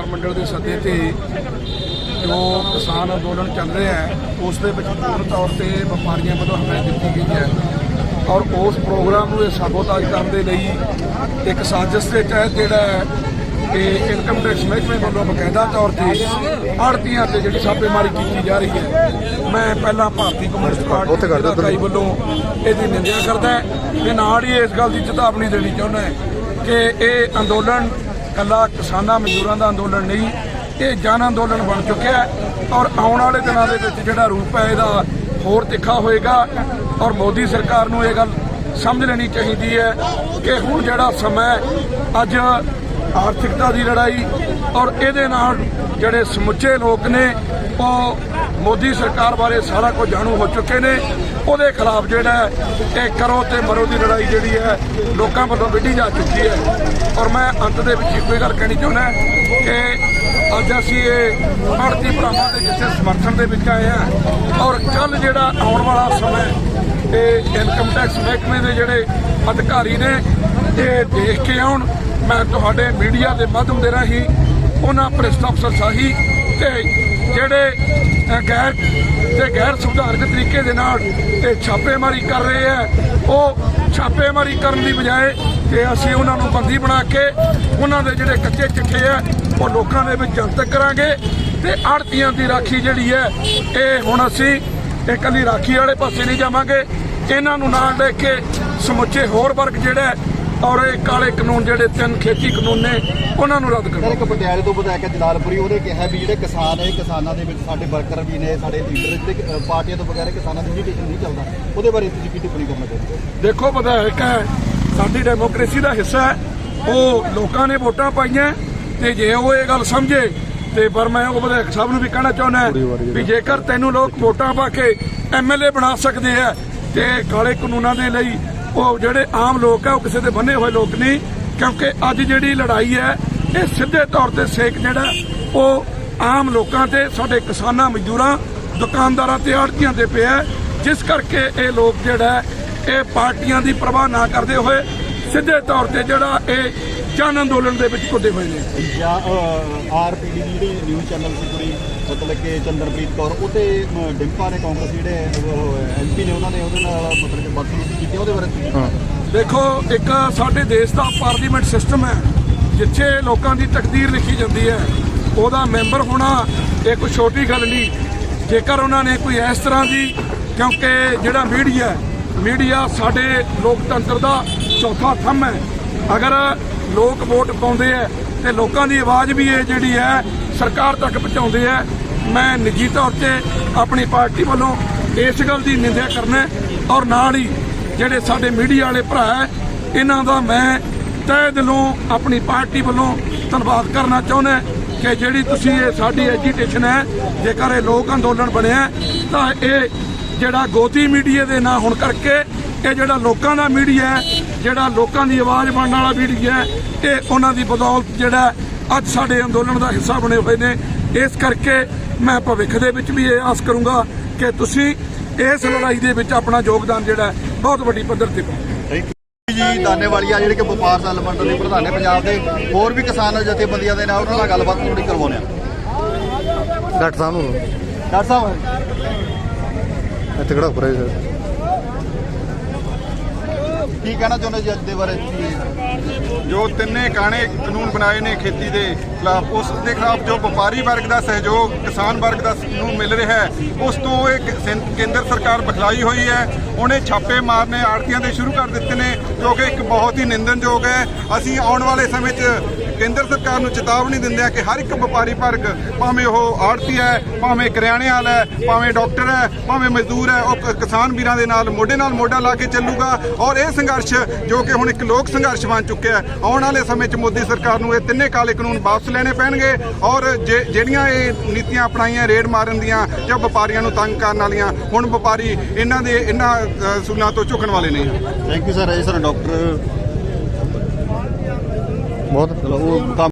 ਸੱਦੇ ਤੇ ਜੋ ਕਿਸਾਨ ਅੰਦੋਲਨ ਚੱਲ ਰਿਹਾ ਹੈ ਉਸ ਦੇ ਵਿੱਚ ਪੂਰਨ ਤੌਰ ਤੇ ਵਪਾਰੀਆਂ ਵੱਲੋਂ ਹਮਾਇਤ ਦਿੱਤੀ ਗਈ ਹੈ। ਔਰ ਉਸ ਪ੍ਰੋਗਰਾਮ ਨੂੰ ਇਹ ਸਾਬੋਤਾਜ ਕਰਨ ਦੇ ਲਈ ਇੱਕ ਸਾਜ਼ਿਸ਼ ਦੇ ਤਹਿਤ ਜਿਹੜਾ ਇਹ ਇਨਕਮ ਟੈਕਸ ਮਹਿਕਮੇ ਵੱਲੋਂ ਬਕਾਇਦਾ ਤੌਰ ਤੇ ਆੜਤੀਆਂ ਤੇ ਜਿਹੜੀ ਛਾਪੇਮਾਰੀ ਕੀਤੀ ਜਾ ਰਹੀ ਹੈ ਮੈਂ ਪਹਿਲਾਂ ਭਾਰਤੀ ਕਮਿਊਨਿਸਟ ਪਾਰਟੀ ਦੇ ਇਕਾਈ ਵੱਲੋਂ ਇਹਦੀ ਨਿੰਦਿਆ ਕਰਦਾ ਹੈ। ਤੇ ਨਾਲ ਹੀ ਇਸ ਗੱਲ ਦੀ ਚੇਤਾਵਨੀ ਦੇਣੀ ਚਾਹੁੰਦਾ ਹੈ ਕਿ ਇਹ ਅੰਦੋਲਨ ਇਕੱਲਾ ਕਿਸਾਨਾਂ ਮਜ਼ਦੂਰਾਂ ਦਾ ਅੰਦੋਲਨ ਨਹੀਂ, ਇਹ ਜਨ ਅੰਦੋਲਨ ਬਣ ਚੁੱਕਿਆ ਹੈ ਔਰ ਆਉਣ ਵਾਲੇ ਦਿਨਾਂ ਦੇ ਵਿੱਚ ਜਿਹੜਾ ਰੂਪ ਹੈ ਇਹਦਾ ਹੋਰ ਤਿੱਖਾ ਹੋਏਗਾ ਔਰ ਮੋਦੀ ਸਰਕਾਰ ਨੂੰ ਇਹ ਗੱਲ ਸਮਝ ਲੈਣੀ ਚਾਹੀਦੀ ਹੈ ਕਿ ਹੁਣ ਜਿਹੜਾ ਸਮਾਂ ਅੱਜ ਆਰਥਿਕਤਾ ਦੀ ਲੜਾਈ ਔਰ ਇਹਦੇ ਨਾਲ ਜਿਹੜੇ ਸਮੁੱਚੇ ਲੋਕ ਨੇ, ਉਹ ਮੋਦੀ ਸਰਕਾਰ ਬਾਰੇ ਸਾਰਾ ਕੁਝ ਜਾਣੂ ਹੋ ਚੁੱਕੇ ਨੇ। ਉਹਦੇ ਖਿਲਾਫ ਜਿਹੜਾ ਇਹ ਕਰੋ ਤੇ ਮਰੋ ਦੀ ਲੜਾਈ ਜਿਹੜੀ ਹੈ, ਲੋਕਾਂ ਵੱਲੋਂ ਵਿੱਢੀ ਜਾ ਚੁੱਕੀ ਹੈ। ਔਰ ਮੈਂ ਅੰਤ ਦੇ ਵਿੱਚ ਇੱਕੋ ਹੀ ਗੱਲ ਕਹਿਣੀ ਚਾਹੁੰਦਾ ਕਿ ਅੱਜ ਅਸੀਂ ਇਹ ਭਾਰਤੀ ਭਰਾਵਾਂ ਦੇ ਜਿੱਥੇ ਸਮਰਥਨ ਦੇ ਵਿੱਚ ਆਏ ਆ ਔਰ ਕੱਲ ਜਿਹੜਾ ਆਉਣ ਵਾਲਾ ਸਮਾਂ ਇਹ ਇਨਕਮ ਟੈਕਸ ਮਹਿਕਮੇ ਦੇ ਜਿਹੜੇ ਅਧਿਕਾਰੀ ਨੇ, ਇਹ ਦੇਖ ਕੇ ਆਉਣ। ਮੈਂ ਤੁਹਾਡੇ ਮੀਡੀਆ ਦੇ ਮਾਧਿਅਮ ਦੇ ਰਾਹੀਂ ਉਹਨਾਂ ਭ੍ਰਿਸ਼ਟ ਅਫਸਰ ਸਾਹੀ ਤੇ ਜਿਹੜੇ ਗੈਰ, ਤੇ ਗੈਰ ਸੰਵਿਧਾਨਕ ਤਰੀਕੇ ਦੇ ਨਾਲ ਇਹ ਛਾਪੇਮਾਰੀ ਕਰ ਰਹੇ ਆ ਉਹ ਛਾਪੇਮਾਰੀ ਕਰਨ ਦੀ ਬਜਾਏ ਤੇ ਅਸੀਂ ਉਹਨਾਂ ਨੂੰ ਬੰਦੀ ਬਣਾ ਕੇ ਉਹਨਾਂ ਦੇ ਜਿਹੜੇ ਕੱਚੇ ਚਿੱਠੇ ਆ ਉਹ ਲੋਕਾਂ ਦੇ ਵਿੱਚ ਜਨਤਕ ਕਰਾਂਗੇ। ਤੇ ਆੜਤੀਆਂ ਦੀ ਰਾਖੀ ਜਿਹੜੀ ਹੈ, ਇਹ ਹੁਣ ਅਸੀਂ ਇਹ ਕੱਲੀ ਰਾਖੀ ਵਾਲੇ ਪਾਸੇ ਨਹੀਂ ਜਾਵਾਂਗੇ। ਇਹਨਾਂ ਨੂੰ ਨਾਲ ਲੈ ਕੇ ਸਮੁੱਚੇ ਹੋਰ ਵਰਗ ਜਿਹੜਾ ਔਰ ਇਹ ਕਾਲੇ ਕਾਨੂੰਨ ਜਿਹੜੇ ਤਿੰਨ ਖੇਤੀ ਕਾਨੂੰਨ ਨੇ ਉਹਨਾਂ ਨੂੰ ਰੱਦ ਕਰੋ। ਇੱਕ ਪਟਿਆਲੇ ਤੋਂ ਵਿਧਾਇਕ ਜਲਾਲਪੁਰੀ ਉਹਨੇ ਕਿਹਾ ਵੀ ਜਿਹੜੇ ਕਿਸਾਨ ਨੇ ਕਿਸਾਨਾਂ ਦੇ ਵਿੱਚ ਸਾਡੇ ਵਰਕਰ ਵੀ ਨੇ ਸਾਡੇ ਲੀਡਰ ਜਿਹੜੇ ਅ, ਪਾਰਟੀਆਂ ਤੋਂ ਬਗੈਰ ਕਿਸਾਨਾਂ ਦੀ ਯੂਨੀਟੇਸ਼ਨ ਨਹੀਂ ਚੱਲਦਾ। ਉਹਦੇ ਬਾਰੇ ਤੁਸੀਂ ਕੀ ਟਿੱਪਣੀ ਕਰਨਾ ਚਾਹੁੰਦੇ ਹੋ? ਦੇਖੋ ਵਿਧਾਇਕ ਹੈ ਸਾਡੀ ਡੈਮੋਕ੍ਰੇਸੀ ਦਾ ਹਿੱਸਾ ਹੈ। ਉਹ ਲੋਕਾਂ ਨੇ ਵੋਟਾਂ ਪਾਈਆਂ ਤੇ ਜੇ ਉਹ ਇਹ ਗੱਲ ਸਮਝੇ ਤੇ ਪਰ ਮੈਂ ਉਹ ਵਿਧਾਇਕ ਸਾਹਿਬ ਨੂੰ ਵੀ ਕਹਿਣਾ ਚਾਹੁੰਦਾ ਵੀ ਜੇਕਰ ਤੈਨੂੰ ਲੋਕ ਵੋਟਾਂ ਪਾ ਕੇ ਐਮਐਲਏ ਬਣਾ ਸਕਦੇ ਆ ਤੇ ਕਾਲੇ ਕਾਨੂੰਨਾਂ ਦੇ ਲਈ ਉਹ ਜਿਹੜੇ ਆਮ ਲੋਕ ਆ, ਉਹ ਕਿਸੇ ਦੇ ਬੰਨੇ ਹੋਏ ਲੋਕ ਨਹੀਂ, ਕਿਉਂਕਿ ਅੱਜ ਜਿਹੜੀ ਲੜਾਈ ਹੈ, ਇਹ ਸਿੱਧੇ ਤੌਰ ਤੇ ਸੇਕ ਜਿਹੜਾ, ਉਹ ਆਮ ਲੋਕਾਂ ਤੇ, ਸਾਡੇ ਕਿਸਾਨਾਂ, ਮਜ਼ਦੂਰਾਂ, ਦੁਕਾਨਦਾਰਾਂ ਤੇ ਆੜਤੀਆਂ ਤੇ ਪਿਆ ਜਿਸ ਕਰਕੇ ਇਹ ਲੋਕ ਜਿਹੜਾ, ਇਹ ਪਾਰਟੀਆਂ ਦੀ ਪਰਵਾਹ ਨਾ ਕਰਦੇ ਹੋਏ ਸਿੱਧੇ ਤੌਰ ਤੇ ਜਿਹੜਾ ਇਹ ਜਨ ਅੰਦੋਲਨ ਦੇ ਵਿੱਚ ਕੁੱਦੇ ਹੋਏ ਨੇ। ਜਾਂ ਆਰਪੀਡੀ ਦੀ ਜਿਹੜੀ ਨਿਊਜ਼ ਚੈਨਲ ਸੀ ਪੂਰੀ ਮਤਲਬ ਕਿ ਚੰਦਰਪ੍ਰੀਤ ਕੌਰ ਉਹਤੇ ਅ, ਡਿੰਪਾ ਨੇ ਕਾਂਗਰਸ ਜਿਹੜੇ ਐਮਪੀ ਨੇ ਉਹਨਾਂ ਨੇ ਉਹਦੇ ਨਾਲ ਮਤਲਬ ਕਿ ਬਦਸਲੂਕੀ ਕੀਤੀ ਉਹਦੇ ਬਾਰੇ ਦੇਖੋ ਇੱਕ ਸਾਡੇ ਦੇਸ਼ ਦਾ ਪਾਰਲੀਮੈਂਟ ਸਿਸਟਮ ਹੈ ਜਿੱਥੇ ਲੋਕਾਂ ਦੀ ਤਕਦੀਰ ਲਿਖੀ ਜਾਂਦੀ ਹੈ ਉਹਦਾ ਮੈਂਬਰ ਹੋਣਾ ਇਹ ਕੋਈ ਛੋਟੀ ਗੱਲ ਨਹੀਂ। ਜੇਕਰ ਉਹਨਾਂ ਨੇ ਕੋਈ ਇਸ ਤਰ੍ਹਾਂ ਦੀ ਕਿਉਂਕਿ ਜਿਹੜਾ ਮੀਡੀਆ ਮੀਡੀਆ ਸਾਡੇ ਲੋਕਤੰਤਰ ਦਾ ਚੌਥਾ ਥੰਮ ਹੈ। ਅਗਰ ਲੋਕ ਵੋਟ ਪਾਉਂਦੇ ਆ ਤੇ ਲੋਕਾਂ ਦੀ ਆਵਾਜ਼ ਵੀ ਇਹ ਜਿਹੜੀ ਹੈ ਸਰਕਾਰ ਤੱਕ ਪਹੁੰਚਾਉਂਦੇ ਆ। ਮੈਂ ਨਿੱਜੀ ਤੌਰ ਤੇ ਆਪਣੀ ਪਾਰਟੀ ਵੱਲੋਂ ਇਸ ਗੱਲ ਦੀ ਨਿੰਦਿਆ ਕਰਨਾ ਔਰ ਨਾਲ ਹੀ ਜਿਹੜੇ ਸਾਡੇ ਮੀਡੀਆ ਵਾਲੇ ਭਰਾ ਹੈ, ਇਹਨਾਂ ਦਾ ਮੈਂ ਤਹਿ ਦਿਲੋਂ ਆਪਣੀ ਪਾਰਟੀ ਵੱਲੋਂ ਧੰਨਵਾਦ ਕਰਨਾ ਚਾਹੁੰਦਾ ਕਿ ਜਿਹੜੀ ਤੁਸੀਂ ਇਹ ਸਾਡੀ ਐਜੀਟੇਸ਼ਨ ਹੈ, ਜੇਕਰ ਇਹ ਲੋਕ ਅੰਦੋਲਨ ਬਣਿਆ ਤਾਂ ਇਹ ਜਿਹੜਾ ਗੋਦੀ ਮੀਡੀਆ ਦੇ ਨਾਂ ਹੋਣ ਕਰਕੇ ਇਹ ਜਿਹੜਾ ਲੋਕਾਂ ਦਾ ਮੀਡੀਆ ਹੈ ਜਿਹੜਾ ਲੋਕਾਂ ਦੀ ਆਵਾਜ਼ ਬਣਨ ਵਾਲਾ ਮੀਡੀਆ ਹੈ ਇਹ ਉਹਨਾਂ ਦੀ ਬਦੌਲਤ ਜਿਹੜਾ ਅੱਜ ਸਾਡੇ ਅੰਦੋਲਨ ਦਾ ਹਿੱਸਾ ਬਣੇ ਹੋਏ ਨੇ। ਇਸ ਕਰਕੇ ਮੈਂ ਭਵਿੱਖ ਦੇ ਵਿੱਚ ਵੀ ਇਹ ਆਸ ਕਰੂੰਗਾ ਕਿ ਤੁਸੀਂ ਇਸ ਲੜਾਈ ਦੇ ਵਿੱਚ ਆਪਣਾ ਯੋਗਦਾਨ ਜਿਹੜਾ ਬਹੁਤ ਵੱਡੀ ਪੱਧਰ ਤੇ ਪਾਓ। ਜੀ ਦਾਨੇਵਾਲੀਆ ਜਿਹੜੇ ਕਿ ਵਪਾਰ ਸੈੱਲ ਮੰਡਲ ਦੇ ਪ੍ਰਧਾਨ ਨੇ ਪੰਜਾਬ ਦੇ ਹੋਰ ਵੀ ਕਿਸਾਨ ਜਥੇਬੰਦੀਆਂ ਦੇ ਨਾਲ ਉਹਨਾਂ ਨਾਲ ਗੱਲਬਾਤ ਥੋੜੀ ਕਰਵਾਉਂਦੇ ਆ ਡਾਕਟਰ ਸਾਹਿਬ ਨੂੰ ਡਾਕਟਰ ਸਾਹਿਬ। ਇੱਥੇ ਕਿਹੜਾ ਉੱਪਰ ਹੈ ਕੀ ਕਹਿਣਾ ਚਾਹੁੰਦੇ ਜੀ ਅੱਜ ਦੇ ਬਾਰੇ? ਤੁਸੀਂ ਜੋ ਤਿੰਨੇ ਕਾਣੇ ਕਾਨੂੰਨ ਬਣਾਏ ਨੇ ਖੇਤੀ ਦੇ ਖਿਲਾਫ, ਉਸ ਦੇ ਖਿਲਾਫ ਜੋ ਵਪਾਰੀ ਵਰਗ ਦਾ ਸਹਿਯੋਗ, ਕਿਸਾਨ ਵਰਗ ਦਾ ਨੂੰ ਮਿਲ ਰਿਹਾ ਹੈ, ਉਸ ਤੋਂ ਇਹ ਕੇਂਦਰ ਸਰਕਾਰ ਬਖਲਾਈ ਹੋਈ ਹੈ। ਉਹਨੇ ਛਾਪੇ ਮਾਰਨੇ ਆੜਤੀਆਂ ਦੇ ਸ਼ੁਰੂ ਕਰ ਦਿੱਤੇ ਨੇ, ਜੋ ਕਿ ਇੱਕ ਬਹੁਤ ਹੀ ਨਿੰਦਨਯੋਗ ਹੈ। ਅਸੀਂ ਆਉਣ ਵਾਲੇ ਸਮੇਂ 'ਚ ਕੇਂਦਰ ਸਰਕਾਰ ਨੂੰ ਚੇਤਾਵਨੀ ਦਿੰਦੇ ਆ ਕਿ ਹਰ ਇੱਕ ਵਪਾਰੀ ਵਰਗ ਭਾਵੇਂ ਉਹ ਆੜਤੀ ਹੈ, ਭਾਵੇਂ ਕਰਿਆਣੇ ਵਾਲਾ ਹੈ, ਭਾਵੇਂ ਡਾਕਟਰ ਹੈ, ਭਾਵੇਂ ਮਜ਼ਦੂਰ ਹੈ, ਉਹ ਕਿਸਾਨ ਵੀਰਾਂ ਦੇ ਨਾਲ, ਮੋਢੇ ਨਾਲ ਮੋਢਾ ਲਾ ਕੇ ਚੱਲੂਗਾ। ਔਰ ਇਹ ਸੰਘਰਸ਼ ਜੋ ਕਿ ਹੁਣ ਇੱਕ ਲੋਕ ਸੰਘਰਸ਼ ਬਣ ਚੁੱਕਿਆ ਹੈ। ਆਉਣ ਵਾਲੇ ਸਮੇਂ 'ਚ ਮੋਦੀ ਸਰਕਾਰ ਨੂੰ ਇਹ ਤਿੰਨੇ ਕਾਲੇ ਕਾਨੂੰਨ ਵਾਪਸ ਲੈਣੇ ਪੈਣਗੇ ਔਰ ਜਿਹੜੀਆਂ ਇਹ ਨੀਤੀਆਂ ਅਪਣਾਈਆਂ ਰੇਡ ਮਾਰਨ ਦੀਆਂ ਜਾਂ ਵਪਾਰੀਆਂ ਨੂੰ ਤੰਗ ਕਰਨ ਵਾਲੀਆਂ ਹੁਣ ਵਪਾਰੀ ਇਹਨਾਂ ਦੇ ਇਹਨਾਂ ਅ, ਸੂਲਾਂ ਤੋਂ ਝੁਕਣ ਵਾਲੇ ਨੇ। ਥੈਂਕ ਯੂ ਸਰ ਇਹ ਸਰ ਡਾਕਟਰ ਬਹੁਤ ਉਹ